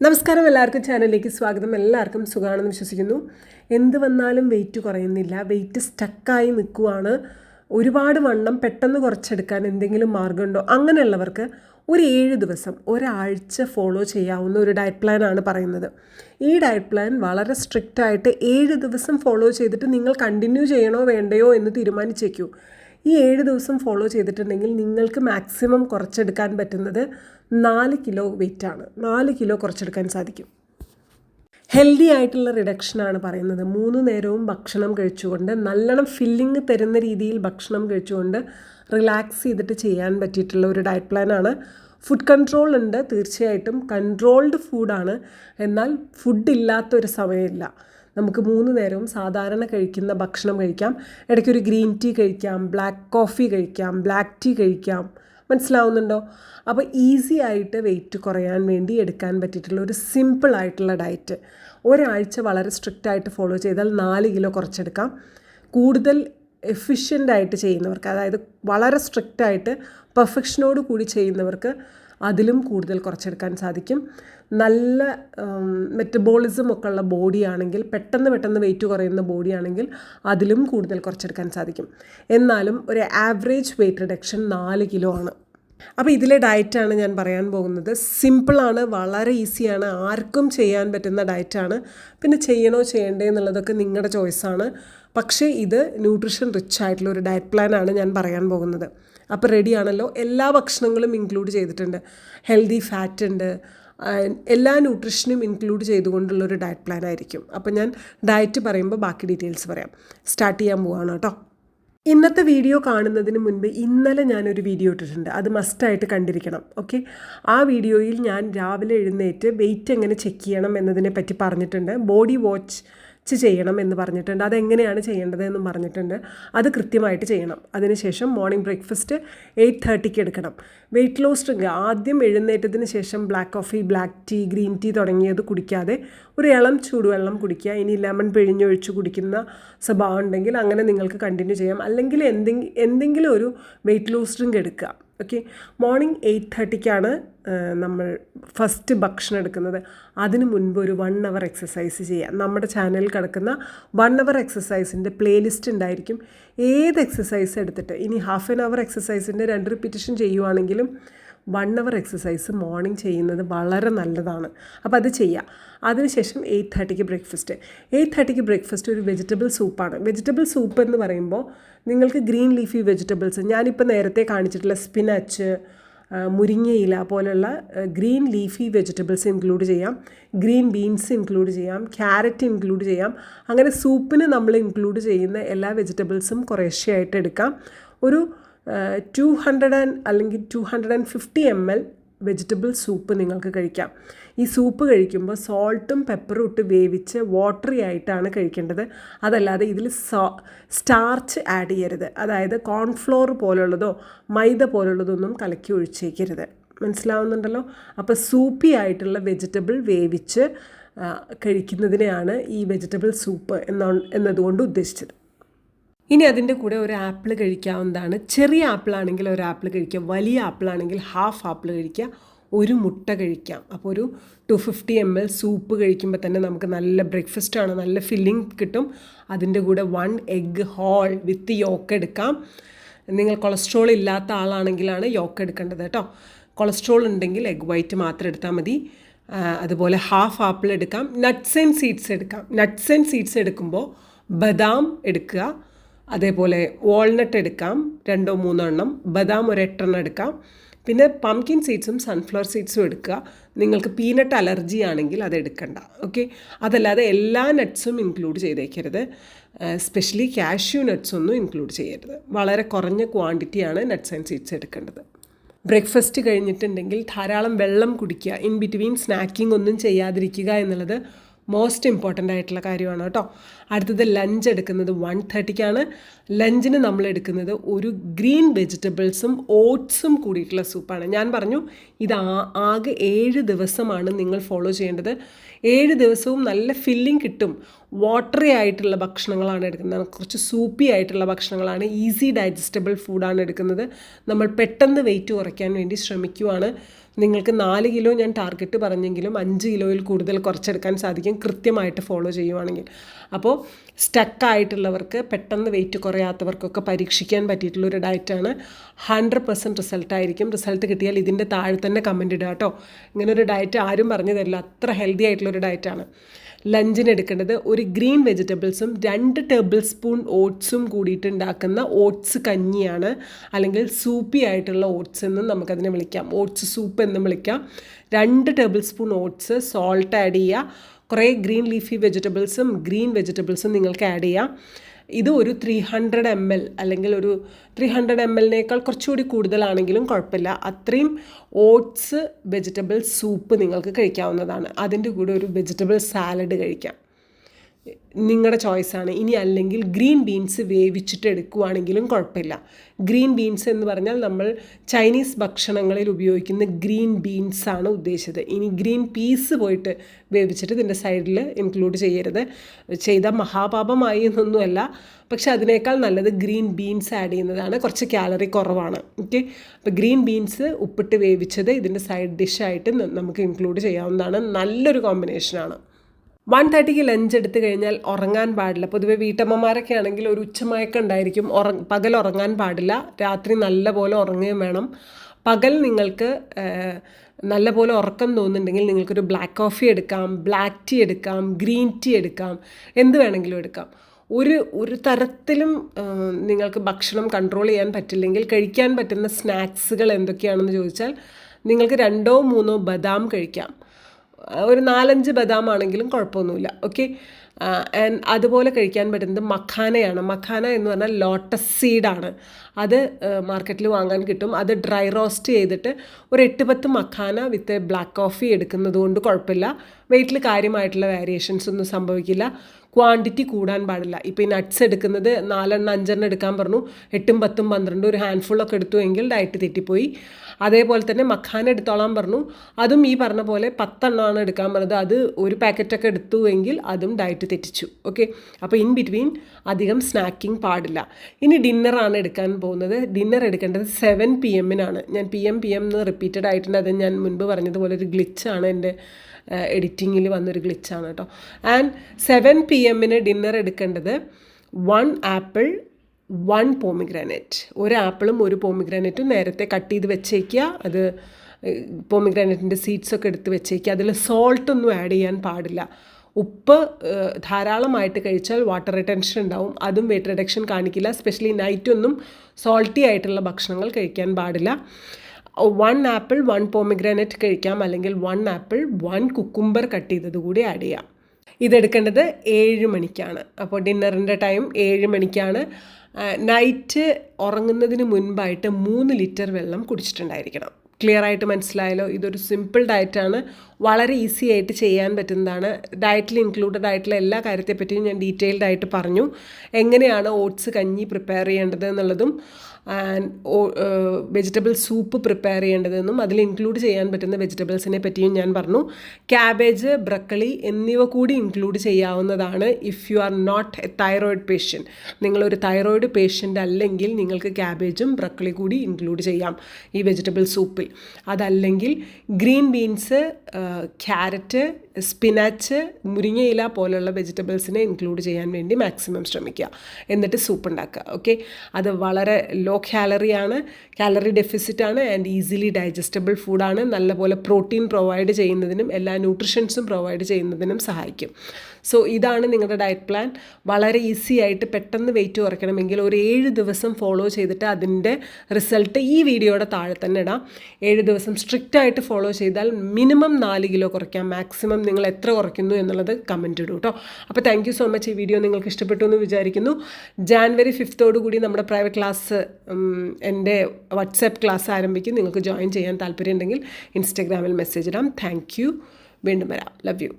നമസ്കാരം എല്ലാവർക്കും ചാനലിലേക്ക് സ്വാഗതം. എല്ലാവർക്കും സുഖമാണെന്ന് വിശ്വസിക്കുന്നു. എന്ത് വന്നാലും വെയിറ്റ് കുറയുന്നില്ല. വെയിറ്റ് സ്റ്റക്കായി നിൽക്കുവാണ്. ഒരുപാട് വണ്ണം പെട്ടെന്ന് കുറച്ചെടുക്കാൻ എന്തെങ്കിലും മാർഗമുണ്ടോ അങ്ങനെയുള്ളവർക്ക് ഒരു ഏഴ് ദിവസം ഒരാഴ്ച ഫോളോ ചെയ്യാവുന്ന ഒരു ഡയറ്റ് പ്ലാൻ ആണ് പറയുന്നത്. ഈ ഡയറ്റ് പ്ലാൻ വളരെ സ്ട്രിക്റ്റ് ആയിട്ട് ഏഴ് ദിവസം ഫോളോ ചെയ്തിട്ട് നിങ്ങൾ കണ്ടിന്യൂ ചെയ്യണോ വേണ്ടയോ എന്ന് തീരുമാനിച്ചേക്കൂ. ഈ ഏഴ് ദിവസം ഫോളോ ചെയ്തിട്ടുണ്ടെങ്കിൽ നിങ്ങൾക്ക് മാക്സിമം കുറച്ചെടുക്കാൻ പറ്റുന്നത് നാല് കിലോ വെയിറ്റാണ് നാല് കിലോ കുറച്ചെടുക്കാൻ സാധിക്കും. ഹെൽത്തി ആയിട്ടുള്ള റിഡക്ഷനാണ് പറയുന്നത്. മൂന്ന് നേരവും ഭക്ഷണം കഴിച്ചുകൊണ്ട് നല്ലോണം ഫില്ലിങ് തരുന്ന രീതിയിൽ ഭക്ഷണം കഴിച്ചുകൊണ്ട് റിലാക്സ് ചെയ്തിട്ട് ചെയ്യാൻ പറ്റിയിട്ടുള്ള ഒരു ഡയറ്റ് പ്ലാനാണ് ഫുഡ് കൺട്രോൾ ഉണ്ട് തീർച്ചയായിട്ടും. കൺട്രോൾഡ് ഫുഡാണ് എന്നാൽ ഫുഡ് ഇല്ലാത്തൊരു സമയമില്ല. നമുക്ക് മൂന്ന് നേരവും സാധാരണ കഴിക്കുന്ന ഭക്ഷണം കഴിക്കാം. ഇടയ്ക്കൊരു ഗ്രീൻ ടീ കഴിക്കാം ബ്ലാക്ക് കോഫി കഴിക്കാം ബ്ലാക്ക് ടീ കഴിക്കാം. മനസ്സിലാവുന്നുണ്ടോ? അപ്പോൾ ഈസി ആയിട്ട് വെയിറ്റ് കുറയാൻ വേണ്ടി എടുക്കാൻ പറ്റിയിട്ടുള്ള ഒരു സിമ്പിൾ ആയിട്ടുള്ള ഡയറ്റ് ഒരാഴ്ച വളരെ സ്ട്രിക്റ്റ് ആയിട്ട് ഫോളോ ചെയ്താൽ നാല് കിലോ കുറച്ചെടുക്കാം. കൂടുതൽ എഫിഷ്യന്റ് ആയിട്ട് ചെയ്യുന്നവർക്ക് അതായത് വളരെ സ്ട്രിക്റ്റ് ആയിട്ട് പെർഫെക്ഷനോട് കൂടി ചെയ്യുന്നവർക്ക് അതിലും കൂടുതൽ കുറച്ചെടുക്കാൻ സാധിക്കും. നല്ല മെറ്റബോളിസം ഒക്കെ ഉള്ള ബോഡിയാണെങ്കിൽ പെട്ടെന്ന് പെട്ടെന്ന് വെയിറ്റ് കുറയുന്ന ബോഡിയാണെങ്കിൽ അതിലും കൂടുതൽ കുറച്ചെടുക്കാൻ സാധിക്കും. എന്നാലും ഒരു ആവറേജ് വെയിറ്റ് റിഡക്ഷൻ നാല് കിലോ ആണ്. അപ്പോൾ ഇതിലെ ഡയറ്റാണ് ഞാൻ പറയാൻ പോകുന്നത്. സിമ്പിളാണ് വളരെ ഈസിയാണ് ആർക്കും ചെയ്യാൻ പറ്റുന്ന ഡയറ്റാണ് പിന്നെ ചെയ്യണോ ചെയ്യണ്ടേ എന്നുള്ളതൊക്കെ നിങ്ങളുടെ ചോയ്സാണ് പക്ഷേ ഇത് ന്യൂട്രിഷൻ റിച്ച് ആയിട്ടുള്ള ഒരു ഡയറ്റ് പ്ലാനാണ് ഞാൻ പറയാൻ പോകുന്നത്. അപ്പോൾ റെഡിയാണല്ലോ. എല്ലാ ഭക്ഷണങ്ങളും ഇൻക്ലൂഡ് ചെയ്തിട്ടുണ്ട്. ഹെൽത്തി ഫാറ്റ് ഉണ്ട്. എല്ലാ ന്യൂട്രിഷനും ഇൻക്ലൂഡ് ചെയ്തുകൊണ്ടുള്ള ഒരു ഡയറ്റ് പ്ലാൻ ആയിരിക്കും. അപ്പോൾ ഞാൻ ഡയറ്റ് പറയുമ്പോൾ ബാക്കി ഡീറ്റെയിൽസ് പറയാം. സ്റ്റാർട്ട് ചെയ്യാൻ പോവാണ് കേട്ടോ. ഇന്നത്തെ വീഡിയോ കാണുന്നതിന് മുൻപ് ഇന്നലെ ഞാനൊരു വീഡിയോ ഇട്ടിട്ടുണ്ട്. അത് മസ്റ്റായിട്ട് കണ്ടിരിക്കണം. ഓക്കെ? ആ വീഡിയോയിൽ ഞാൻ രാവിലെ എഴുന്നേറ്റ് വെയിറ്റ് എങ്ങനെ ചെക്ക് ചെയ്യണം എന്നതിനെ പറ്റി പറഞ്ഞിട്ടുണ്ട്. ബോഡി വാച്ച് ചെയ്യണം എന്ന് പറഞ്ഞിട്ടുണ്ട്. അതെങ്ങനെയാണ് ചെയ്യേണ്ടത് എന്ന് പറഞ്ഞിട്ടുണ്ട്. അത് കൃത്യമായിട്ട് ചെയ്യണം. അതിനുശേഷം മോർണിംഗ് ബ്രേക്ക്ഫാസ്റ്റ് എയ്റ്റ് തേർട്ടിക്ക് എടുക്കണം. വെയിറ്റ് ലോസ് ഡ്രിങ്ക് ആദ്യം എഴുന്നേറ്റതിന് ശേഷം black coffee black tea green tea തുടങ്ങിയത് കുടിക്കാതെ ഒരു ഇളം ചൂടുവെള്ളം കുടിക്കുക. ഇനി ലെമൺ പിഴിഞ്ഞൊഴിച്ച് കുടിക്കുന്ന സ്വഭാവം ഉണ്ടെങ്കിൽ അങ്ങനെ നിങ്ങൾക്ക് കണ്ടിന്യൂ ചെയ്യാം. അല്ലെങ്കിൽ എന്തെങ്കിലും എന്തെങ്കിലും ഒരു വെയിറ്റ് ലോസ് ഡ്രിങ്ക് എടുക്കുക. ഓക്കെ മോർണിംഗ് എയ്റ്റ് തേർട്ടിക്കാണ് നമ്മൾ ഫസ്റ്റ് ഭക്ഷണം എടുക്കുന്നത് അതിന് മുൻപ് ഒരു വൺ അവർ എക്സസൈസ് ചെയ്യാം. നമ്മുടെ ചാനലിൽ കിടക്കുന്ന വൺ അവർ എക്സസൈസിന്റെ പ്ലേലിസ്റ്റ് ഉണ്ടായിരിക്കും. ഏത് എക്സസൈസ് എടുത്തിട്ട്? ഇനി ഹാഫ് ആൻ അവർ എക്സസൈസിന്റെ രണ്ട് റിപ്പീറ്റേഷൻ ചെയ്യുവാണെങ്കിലും വൺ അവർ എക്സസൈസ് മോർണിംഗ് ചെയ്യുന്നത് വളരെ നല്ലതാണ്. അപ്പോൾ അത് ചെയ്യുക അതിനുശേഷം എയ്റ്റ് തേർട്ടിക്ക് ബ്രേക്ക്ഫാസ്റ്റ് എയ്റ്റ് തേർട്ടിക്ക് ബ്രേക്ക്ഫാസ്റ്റ് ഒരു വെജിറ്റബിൾ സൂപ്പാണ് വെജിറ്റബിൾ സൂപ്പ് എന്ന് പറയുമ്പോൾ നിങ്ങൾക്ക് ഗ്രീൻ ലീഫി വെജിറ്റബിൾസ് ഞാനിപ്പോൾ നേരത്തെ കാണിച്ചിട്ടുള്ള സ്പിനച്ച് മുരിങ്ങയില പോലുള്ള ഗ്രീൻ ലീഫി വെജിറ്റബിൾസ് ഇൻക്ലൂഡ് ചെയ്യാം ഗ്രീൻ ബീൻസ് ഇൻക്ലൂഡ് ചെയ്യാം ക്യാരറ്റ് ഇൻക്ലൂഡ് ചെയ്യാം. അങ്ങനെ സൂപ്പിന് നമ്മൾ ഇൻക്ലൂഡ് ചെയ്യുന്ന എല്ലാ വെജിറ്റബിൾസും കുറേശ്ശെയായിട്ട് എടുക്കാം. ഒരു ടു ഹൺഡ്രഡ് ആൻഡ് അല്ലെങ്കിൽ two hundred and fifty M L vegetable soup നിങ്ങൾക്ക് കഴിക്കാം. ഈ സൂപ്പ് കഴിക്കുമ്പോൾ സോൾട്ടും പെപ്പറും ഇട്ട് വേവിച്ച് വാട്ടറി ആയിട്ടാണ് കഴിക്കേണ്ടത്. അതല്ലാതെ ഇതിൽ സോ സ്റ്റാർച്ച് ആഡ് ചെയ്യരുത്. അതായത് കോൺഫ്ലോർ പോലുള്ളതോ മൈദ പോലുള്ളതൊന്നും കലക്കി ഒഴിച്ചേക്കരുത്. മനസ്സിലാവുന്നുണ്ടല്ലോ? അപ്പോൾ സൂപ്പി ആയിട്ടുള്ള വെജിറ്റബിൾ വേവിച്ച് കഴിക്കുന്നതിനെയാണ് ഈ വെജിറ്റബിൾ സൂപ്പ് എന്ന എന്നതുകൊണ്ട് ഉദ്ദേശിച്ചത്. ഇനി അതിന്റെ കൂടെ ഒരു ആപ്പിൾ കഴിക്കാവുന്നതാണ്. ചെറിയ ആപ്പിളാണെങ്കിൽ ഒരു ആപ്പിൾ കഴിക്കുക. വലിയ ആപ്പിളാണെങ്കിൽ ഹാഫ് ആപ്പിൾ കഴിക്കുക. ഒരു മുട്ട കഴിക്കാം. അപ്പോൾ ഒരു two fifty M L soup കഴിക്കുമ്പോൾ തന്നെ നമുക്ക് നല്ല ബ്രേക്ക്ഫാസ്റ്റാണ് നല്ല ഫില്ലിംഗ് കിട്ടും. അതിന്റെ കൂടെ one egg whole with yolk എടുക്കാം. നിങ്ങൾ കൊളസ്ട്രോൾ ഇല്ലാത്ത ആളാണെങ്കിലാണ് യോക്ക് എടുക്കേണ്ടത് കേട്ടോ. കൊളസ്ട്രോൾ ഉണ്ടെങ്കിൽ എഗ് വൈറ്റ് മാത്രം എടുത്താൽ മതി. അതുപോലെ ഹാഫ് ആപ്പിൾ എടുക്കാം. നട്ട്സ് ആൻഡ് സീഡ്സ് എടുക്കാം. നട്ട്സ് ആൻഡ് സീഡ്സ് എടുക്കുമ്പോൾ ബദാം എടുക്കുക. അതേപോലെ വാൾനട്ട് എടുക്കാം. രണ്ടോ മൂന്നോ എണ്ണം. ബദാം ഒരു എട്ടെണ്ണം എടുക്കാം. പിന്നെ പംകിൻ സീഡ്സും സൺഫ്ലവർ സീഡ്സും എടുക്കുക. നിങ്ങൾക്ക് പീനട്ട് അലർജി ആണെങ്കിൽ അത് എടുക്കണ്ട. ഓക്കെ അതല്ലാതെ എല്ലാ നട്ട്സും ഇൻക്ലൂഡ് ചെയ്തേക്കരുത്. സ്പെഷ്യലി കാഷ്യൂ നട്ട്സ് ഒന്നും ഇൻക്ലൂഡ് ചെയ്യരുത്. വളരെ കുറഞ്ഞ ക്വാണ്ടിറ്റിയാണ് നട്ട്സ് ആൻഡ് സീഡ്സ് എടുക്കേണ്ടത്. ബ്രേക്ക്ഫാസ്റ്റ് കഴിഞ്ഞിട്ടുണ്ടെങ്കിൽ ധാരാളം വെള്ളം കുടിക്കുക. ഇൻ ബിറ്റ്വീൻ സ്നാക്കിംഗ് ഒന്നും ചെയ്യാതിരിക്കുക എന്നുള്ളത് മോസ്റ്റ് ഇമ്പോർട്ടന്റ് ആയിട്ടുള്ള കാര്യമാണ് കേട്ടോ. അടുത്തത് ലഞ്ച് എടുക്കുന്നത് വൺ തേർട്ടിക്കാണ് ലഞ്ചിന് നമ്മൾ എടുക്കുന്നത് ഒരു ഗ്രീൻ വെജിറ്റബിൾസും ഓട്സും കൂടിയിട്ടുള്ള സൂപ്പാണ് ഞാൻ പറഞ്ഞു ഇത് ആകെ ഏഴ് ദിവസമാണ് നിങ്ങൾ ഫോളോ ചെയ്യേണ്ടത്. ഏഴ് ദിവസവും നല്ല ഫില്ലിംഗ് കിട്ടും. വാട്ടറി ആയിട്ടുള്ള ഭക്ഷണങ്ങളാണ് എടുക്കുന്നത്. കുറച്ച് സൂപ്പി ആയിട്ടുള്ള ഭക്ഷണങ്ങളാണ്. ഈസി ഡൈജസ്റ്റബിൾ ഫുഡാണ് എടുക്കുന്നത്. നമ്മൾ പെട്ടെന്ന് വെയിറ്റ് കുറയ്ക്കാൻ വേണ്ടി ശ്രമിക്കുവാണ്. നിങ്ങൾക്ക് നാല് കിലോ ഞാൻ ടാർഗറ്റ് പറഞ്ഞെങ്കിലും അഞ്ച് കിലോയിൽ കൂടുതൽ കുറച്ചെടുക്കാൻ സാധിക്കും. കൃത്യമായിട്ട് ഫോളോ ചെയ്യുവാണെങ്കിൽ. അപ്പോൾ സ്റ്റക്കായിട്ടുള്ളവർക്ക് പെട്ടെന്ന് വെയിറ്റ് കുറയാത്തവർക്കൊക്കെ പരീക്ഷിക്കാൻ പറ്റിയിട്ടുള്ള ഒരു ഡയറ്റാണ് ഹൺഡ്രഡ് പെർസെന്റ് റിസൾട്ട് ആയിരിക്കും. റിസൾട്ട് കിട്ടിയാൽ ഇതിന്റെ താഴെ തന്നെ കമന്റ് ഇടുക കേട്ടോ. ഇങ്ങനെ ഒരു ഡയറ്റ് ആരും പറഞ്ഞു തരില്ല അത്ര ഹെൽത്തി ആയിട്ടുള്ള ഒരു ഡയറ്റാണ് ലഞ്ചിന് എടുക്കേണ്ടത് ഒരു ഗ്രീൻ വെജിറ്റബിൾസും രണ്ട് ടേബിൾ സ്പൂൺ ഓട്സും കൂടിയിട്ട് ഉണ്ടാക്കുന്ന ഓട്സ് കഞ്ഞിയാണ്. അല്ലെങ്കിൽ സൂപ്പി ആയിട്ടുള്ള ഓട്സ് എന്നും നമുക്കതിനെ വിളിക്കാം. ഓട്സ് സൂപ്പ് എന്നും വിളിക്കാം. രണ്ട് table spoon oats salt add ചെയ്യുക. കുറേ ഗ്രീൻ ലീഫി വെജിറ്റബിൾസും ഗ്രീൻ വെജിറ്റബിൾസും നിങ്ങൾക്ക് ആഡ് ചെയ്യാം. ഇത് ഒരു ത്രീ ഹൺഡ്രഡ് എം എൽ അല്ലെങ്കിൽ ഒരു ത്രീ ഹൺഡ്രഡ് എം എല്ലിനേക്കാൾ കുറച്ചുകൂടി കൂടുതലാണെങ്കിലും കുഴപ്പമില്ല. അത്രയും ഓട്സ് വെജിറ്റബിൾ സൂപ്പ് നിങ്ങൾക്ക് കഴിക്കാവുന്നതാണ്. അതിന്റെ കൂടെ ഒരു വെജിറ്റബിൾ സാലഡ് കഴിക്കാം. നിങ്ങളുടെ ചോയ്സാണ് ഇനി അല്ലെങ്കിൽ ഗ്രീൻ ബീൻസ് വേവിച്ചിട്ട് എടുക്കുവാണെങ്കിലും കുഴപ്പമില്ല ഗ്രീൻ ബീൻസ് എന്ന് പറഞ്ഞാൽ നമ്മൾ ചൈനീസ് ഭക്ഷണങ്ങളിൽ ഉപയോഗിക്കുന്ന ഗ്രീൻ ബീൻസ് ആണ് ഉദ്ദേശിച്ചത്. ഇനി ഗ്രീൻ പീസ് പോയിട്ട് വേവിച്ചിട്ട് ഇതിന്റെ സൈഡിൽ ഇൻക്ലൂഡ് ചെയ്യരുത്. ചെയ്ത മഹാപാപമായി എന്നൊന്നുമല്ല. പക്ഷേ അതിനേക്കാൾ നല്ലത് ഗ്രീൻ ബീൻസ് ആഡ് ചെയ്യുന്നതാണ്. കുറച്ച് കാലറി കുറവാണ്. ഓക്കെ അപ്പോൾ ഗ്രീൻ ബീൻസ് ഉപ്പിട്ട് വേവിച്ചത് ഇതിന്റെ സൈഡ് ഡിഷായിട്ട് നമുക്ക് ഇൻക്ലൂഡ് ചെയ്യാവുന്നതാണ്. നല്ലൊരു കോമ്പിനേഷനാണ് വൺ തേർട്ടിക്ക് ലഞ്ച് എടുത്തു കഴിഞ്ഞാൽ ഉറങ്ങാൻ പാടില്ല. പൊതുവെ വീട്ടമ്മമാരൊക്കെ ആണെങ്കിൽ ഒരു ഉച്ചമയക്കം ഉണ്ടായിരിക്കും. ഉറ പകൽ ഉറങ്ങാൻ പാടില്ല. രാത്രി നല്ലപോലെ ഉറങ്ങുകയും വേണം. പകൽ നിങ്ങൾക്ക് നല്ലപോലെ ഉറക്കം തോന്നുന്നുണ്ടെങ്കിൽ നിങ്ങൾക്കൊരു ബ്ലാക്ക് കോഫി എടുക്കാം ബ്ലാക്ക് ടീ എടുക്കാം ഗ്രീൻ ടീ എടുക്കാം എന്ത് വേണമെങ്കിലും എടുക്കാം. ഒരു ഒരു തരത്തിലും നിങ്ങൾക്ക് ഭക്ഷണം കൺട്രോൾ ചെയ്യാൻ പറ്റില്ലെങ്കിൽ കഴിക്കാൻ പറ്റുന്ന സ്നാക്സുകൾ എന്തൊക്കെയാണെന്ന് ചോദിച്ചാൽ നിങ്ങൾക്ക് രണ്ടോ മൂന്നോ ബദാം കഴിക്കാം. ഒരു നാലഞ്ച് ബദാം ആണെങ്കിലും കുഴപ്പമൊന്നുമില്ല ഓക്കെ ആൻഡ് അതുപോലെ കഴിക്കാൻ പറ്റുന്നത് മഖാനയാണ്. മഖാന എന്ന് പറഞ്ഞാൽ ലോട്ടസ് സീഡാണ് അത് മാർക്കറ്റിൽ വാങ്ങാൻ കിട്ടും. അത് ഡ്രൈ റോസ്റ്റ് ചെയ്തിട്ട് ഒരു എട്ട് പത്ത് മഖാന വിത്ത് ബ്ലാക്ക് കോഫി എടുക്കുന്നത് കൊണ്ട് കുഴപ്പമില്ല വെയിറ്റിൽ കാര്യമായിട്ടുള്ള വേരിയേഷൻസ് ഒന്നും സംഭവിക്കില്ല. ക്വാണ്ടിറ്റി കൂടാൻ പാടില്ല. ഇപ്പോൾ ഈ നട്ട്സ് എടുക്കുന്നത് നാലെണ്ണം അഞ്ചെണ്ണം എടുക്കാൻ പറഞ്ഞു. എട്ടും പത്തും പന്ത്രണ്ടും ഒരു ഹാൻഡ്ഫുള്ളൊക്കെ എടുത്തു എങ്കിൽ ഡയറ്റ് തെറ്റിപ്പോയി. അതേപോലെ തന്നെ മഖാന എടുത്തോളാൻ പറഞ്ഞു. അതും ഈ പറഞ്ഞ പോലെ പത്തെണ്ണമാണ് എടുക്കാൻ പറഞ്ഞത്. അത് ഒരു പാക്കറ്റൊക്കെ എടുത്തു എങ്കിൽ അതും ഡയറ്റ് തെറ്റിച്ചു. ഓക്കെ അപ്പോൾ ഇൻ ബിറ്റ്വീൻ അധികം സ്നാക്കിംഗ് പാടില്ല. ഇനി ഡിന്നറാണ് എടുക്കാൻ പോകുന്നത്. ഡിന്നർ എടുക്കേണ്ടത് സെവൻ പി എമ്മിനാണ് ഞാൻ പി എം പി എം എന്ന് റിപ്പീറ്റഡ് ആയിട്ടുണ്ട് അത് ഞാൻ മുൻപ് പറഞ്ഞതുപോലെ ഒരു ഗ്ലിച്ചാണ് എന്റെ എഡിറ്റിങ്ങിൽ വന്നൊരു ഗ്ലിച്ചാണ് കേട്ടോ ആൻഡ് സെവൻ പി എമ്മിന് ഡിന്നർ എടുക്കേണ്ടത് വൺ ആപ്പിൾ വൺ പോമിഗ്രാനൈറ്റ് ഒരു ആപ്പിളും ഒരു പോമിഗ്രാനൈറ്റും നേരത്തെ കട്ട് ചെയ്ത് വെച്ചേക്കുക അത് പോമിഗ്രാനൈറ്റിന്റെ സീഡ്സൊക്കെ എടുത്ത് വെച്ചേക്കുക അതിൽ സോൾട്ടൊന്നും ആഡ് ചെയ്യാൻ പാടില്ല. ഉപ്പ് ധാരാളമായിട്ട് കഴിച്ചാൽ വാട്ടർ റിട്ടൻഷൻ ഉണ്ടാവും. അതും വെയിറ്റ് റിഡക്ഷൻ കാണിക്കില്ല. സ്പെഷ്യലി നൈറ്റൊന്നും സോൾട്ടി ആയിട്ടുള്ള ഭക്ഷണങ്ങൾ കഴിക്കാൻ പാടില്ല. വൺ ആപ്പിൾ വൺ പോമിഗ്രാനറ്റ് കഴിക്കാം. അല്ലെങ്കിൽ one apple one cucumber cut ചെയ്തത് കൂടി ആഡ് ചെയ്യാം. ഇതെടുക്കേണ്ടത് ഏഴ് മണിക്കാണ്. അപ്പോൾ ഡിന്നറിന്റെ ടൈം ഏഴ് മണിക്കാണ്. നൈറ്റ് ഉറങ്ങുന്നതിന് മുൻപായിട്ട് മൂന്ന് ലിറ്റർ വെള്ളം കുടിച്ചിട്ടുണ്ടായിരിക്കണം. ക്ലിയർ ആയിട്ട് മനസ്സിലായല്ലോ? ഇതൊരു സിമ്പിൾ ഡയറ്റാണ് വളരെ ഈസി ആയിട്ട് ചെയ്യാൻ പറ്റുന്നതാണ്. ഡയറ്റിൽ ഇൻക്ലൂഡഡ് ആയിട്ടുള്ള എല്ലാ കാര്യത്തെപ്പറ്റിയും ഞാൻ ഡീറ്റെയിൽഡ് ആയിട്ട് പറഞ്ഞു. എങ്ങനെയാണ് ഓട്സ് കഞ്ഞി പ്രിപ്പയർ ചെയ്യേണ്ടത് എന്നുള്ളതും വെജിറ്റബിൾ സൂപ്പ് പ്രിപ്പയർ ചെയ്യേണ്ടതെന്നും അതിൽ ഇൻക്ലൂഡ് ചെയ്യാൻ പറ്റുന്ന വെജിറ്റബിൾസിനെ പറ്റിയും ഞാൻ പറഞ്ഞു. ക്യാബേജ് ബ്രക്കളി എന്നിവ കൂടി ഇൻക്ലൂഡ് ചെയ്യാവുന്നതാണ് if you are not a thyroid patient നിങ്ങളൊരു തൈറോയിഡ് പേഷ്യന്റ് അല്ലെങ്കിൽ നിങ്ങൾക്ക് ക്യാബേജും ബ്രക്കളി കൂടി ഇൻക്ലൂഡ് ചെയ്യാം ഈ വെജിറ്റബിൾ സൂപ്പിൽ. അതല്ലെങ്കിൽ ഗ്രീൻ ബീൻസ് ക്യാരറ്റ് സ്പിനാച്ച് മുരിങ്ങയില പോലുള്ള വെജിറ്റബിൾസിനെ ഇൻക്ലൂഡ് ചെയ്യാൻ വേണ്ടി മാക്സിമം ശ്രമിക്കുക. എന്നിട്ട് സൂപ്പ് ഉണ്ടാക്കുക ഓക്കെ അത് വളരെ ലോ കാലറിയാണ് കാലറി ഡെഫിസിറ്റ് ആണ് ആൻഡ് ഈസിലി ഡൈജസ്റ്റബിൾ ഫുഡാണ് നല്ലപോലെ പ്രോട്ടീൻ പ്രൊവൈഡ് ചെയ്യുന്നതിനും എല്ലാ ന്യൂട്രിഷൻസും പ്രൊവൈഡ് ചെയ്യുന്നതിനും സഹായിക്കും. സോ ഇതാണ് നിങ്ങളുടെ ഡയറ്റ് പ്ലാൻ വളരെ ഈസി ആയിട്ട് പെട്ടെന്ന് വെയിറ്റ് കുറയ്ക്കണമെങ്കിൽ ഒരു ഏഴ് ദിവസം ഫോളോ ചെയ്തിട്ട് അതിന്റെ റിസൾട്ട് ഈ വീഡിയോയുടെ താഴെ തന്നെ ഇടാം. ഏഴ് ദിവസം സ്ട്രിക്റ്റ് ആയിട്ട് ഫോളോ ചെയ്താൽ മിനിമം നാല് കിലോ കുറയ്ക്കാം മാക്സിമം നിങ്ങൾ എത്ര കുറയ്ക്കുന്നു എന്നുള്ളത് കമന്റ് ഇടും കേട്ടോ അപ്പോൾ താങ്ക് യു സോ മച്ച് ഈ വീഡിയോ നിങ്ങൾക്ക് ഇഷ്ടപ്പെട്ടു എന്ന് വിചാരിക്കുന്നു. ഫിഫ്ത്തോടു കൂടി നമ്മുടെ പ്രൈവറ്റ് ക്ലാസ് എന്റെ വാട്സാപ്പ് ക്ലാസ് ആരംഭിക്കും. നിങ്ങൾക്ക് ജോയിൻ ചെയ്യാൻ താല്പര്യമുണ്ടെങ്കിൽ ഇൻസ്റ്റഗ്രാമിൽ മെസ്സേജ് ഇടാം. താങ്ക് യു വീണ്ടും വരാം. Love you